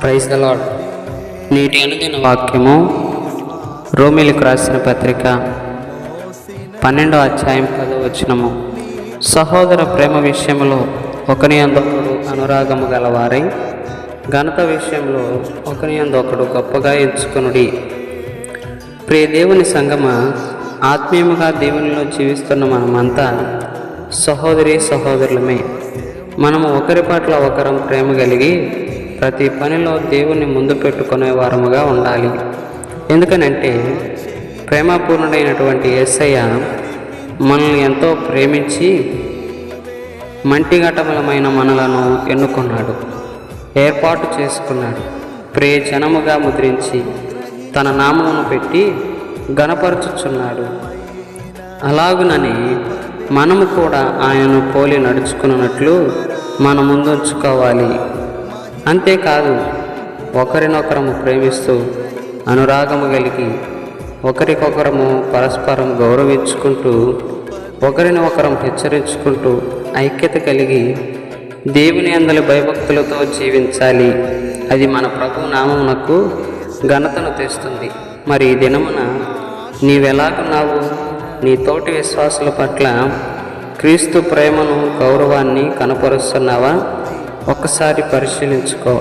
Praise the lord నేటి అనుదిన వాక్యము రోమిలకు రాసిన పత్రిక పన్నెండో అధ్యాయం పదో వచ్చినము సహోదర ప్రేమ విషయంలో ఒకని అందొకడు అనురాగము గలవారై ఘనత విషయంలో ఒకని అందొకడు గొప్పగా ఎంచుకొనుడి. ప్రియ దేవుని సంగమ ఆత్మీయముగా దేవునిలో జీవిస్తున్న మనమంతా సహోదరి సహోదరులమే. మనము ఒకరి పట్ల ఒకరం ప్రేమ కలిగి ప్రతి పనిలో దేవుణ్ణి ముందు పెట్టుకునే వారముగా ఉండాలి. ఎందుకనంటే ప్రేమపూర్ణుడైనటువంటి యేసయ్య మనల్ని ఎంతో ప్రేమించి మంటిఘటములమైన మనలను ఎన్నుకున్నాడు. ఏర్పాటు చేసుకున్నాడు. ప్రియ జనముగా ముద్రించి తన నామమును పెట్టి గణపరచుచున్నాడు అలాగునని మనము కూడా ఆయనను పోలి నడుచుకున్నట్లు మన ముందుంచుకోవాలి అంతేకాదు ఒకరినొకరము ప్రేమిస్తూ అనురాగము కలిగి ఒకరికొకరము పరస్పరం గౌరవించుకుంటూ ఒకరిని ఒకరం హెచ్చరించుకుంటూ ఐక్యత కలిగి దేవుని అందలి భయభక్తులతో జీవించాలి. అది మన ప్రభు నామమునకు ఘనతను తెస్తుంది. మరి ఈ దినమున నీవెలాగున్నావు? నీ తోటి విశ్వాసుల పట్ల క్రీస్తు ప్రేమను గౌరవాన్ని కనపరుస్తున్నావా? ఒక్కసారి పరిశీలించుకో.